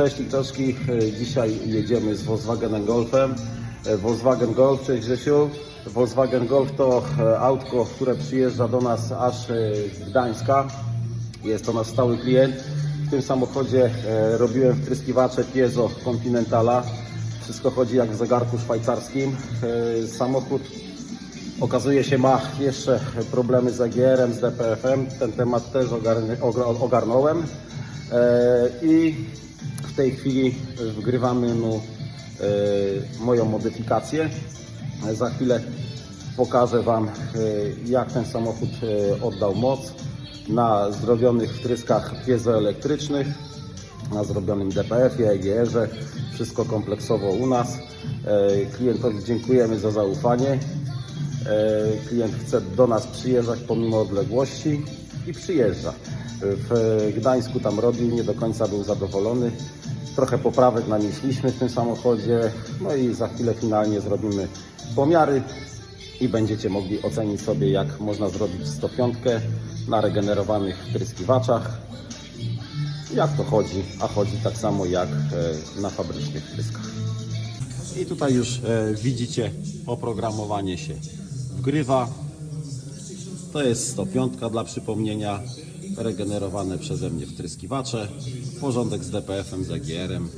Cześć Igdoszki, dzisiaj jedziemy z Volkswagenem Golfem. E, Volkswagen Golf, cześć Grzesiu. Volkswagen Golf to e, autko, które przyjeżdża do nas aż e, z Gdańska. Jest to nasz stały klient. W tym samochodzie e, robiłem wtryskiwacze piezo Continentala. Wszystko chodzi jak w zegarku szwajcarskim. E, Samochód Okazuje się ma jeszcze problemy z AGR-em, z DPF-em. Ten temat też ogarnąłem. E, I w tej chwili wgrywamy mu e, moją modyfikację. Za chwilę pokażę Wam, e, jak ten samochód e, oddał moc na zrobionych wtryskach piezoelektrycznych na zrobionym DPF-ie, EGR-ze, wszystko kompleksowo u nas. Klientowi dziękujemy za zaufanie. Klient chce do nas przyjeżdżać pomimo odległości i przyjeżdża. W Gdańsku tam robił, nie do końca był zadowolony. Trochę poprawek nanieśliśmy w tym samochodzie, no i za chwilę finalnie zrobimy pomiary i będziecie mogli ocenić sobie, jak można zrobić 105 na regenerowanych wtryskiwaczach jak to chodzi, a chodzi tak samo jak e, na fabrycznych wtryskach. I tutaj już e, widzicie oprogramowanie się wgrywa. To jest 105 dla przypomnienia, regenerowane przeze mnie wtryskiwacze, porządek z DPF-em, z AGR-em.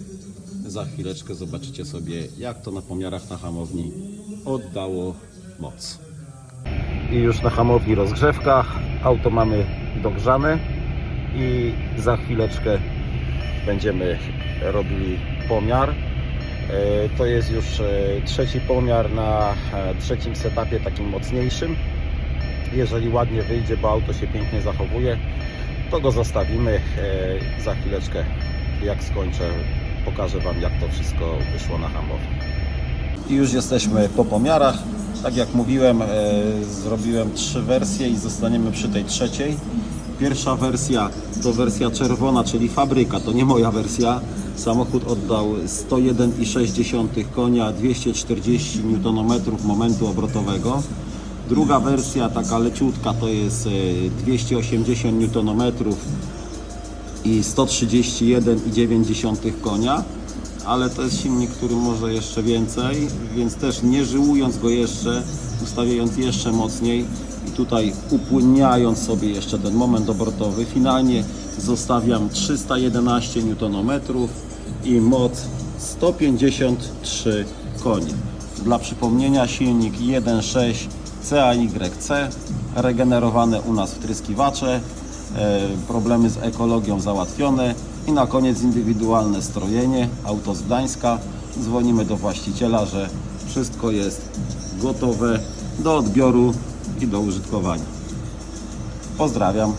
Za chwileczkę zobaczycie sobie, jak to na pomiarach na hamowni oddało moc. I już na hamowni rozgrzewka, auto mamy dogrzane i za chwileczkę będziemy robili pomiar. E, To jest już e, trzeci pomiar na e, trzecim setupie, takim mocniejszym. Jeżeli ładnie wyjdzie, bo auto się pięknie zachowuje, to go zostawimy. E, Za chwileczkę, jak skończę, pokażę Wam, jak to wszystko wyszło na hamowni. I już jesteśmy po pomiarach. Tak jak mówiłem, e, zrobiłem trzy wersje i zostaniemy przy tej trzeciej. Pierwsza wersja to wersja czerwona, czyli fabryka, to nie moja wersja. Samochód oddał 101,6 konia, 240 Nm momentu obrotowego. Druga wersja, taka leciutka, to jest e, 280 Nm i 131,9 konia, ale to jest silnik, który może jeszcze więcej, więc też nie żyłując go jeszcze, ustawiając jeszcze mocniej i tutaj upłynniając sobie jeszcze ten moment obrotowy, finalnie zostawiam 311 Nm i moc 153 konie. Dla przypomnienia silnik 1.6 CAYC, regenerowane u nas wtryskiwacze, e, problemy z ekologią załatwione i na koniec indywidualne strojenie, auto z Gdańska. Dzwonimy do właściciela, że wszystko jest gotowe do odbioru i do użytkowania. Pozdrawiam.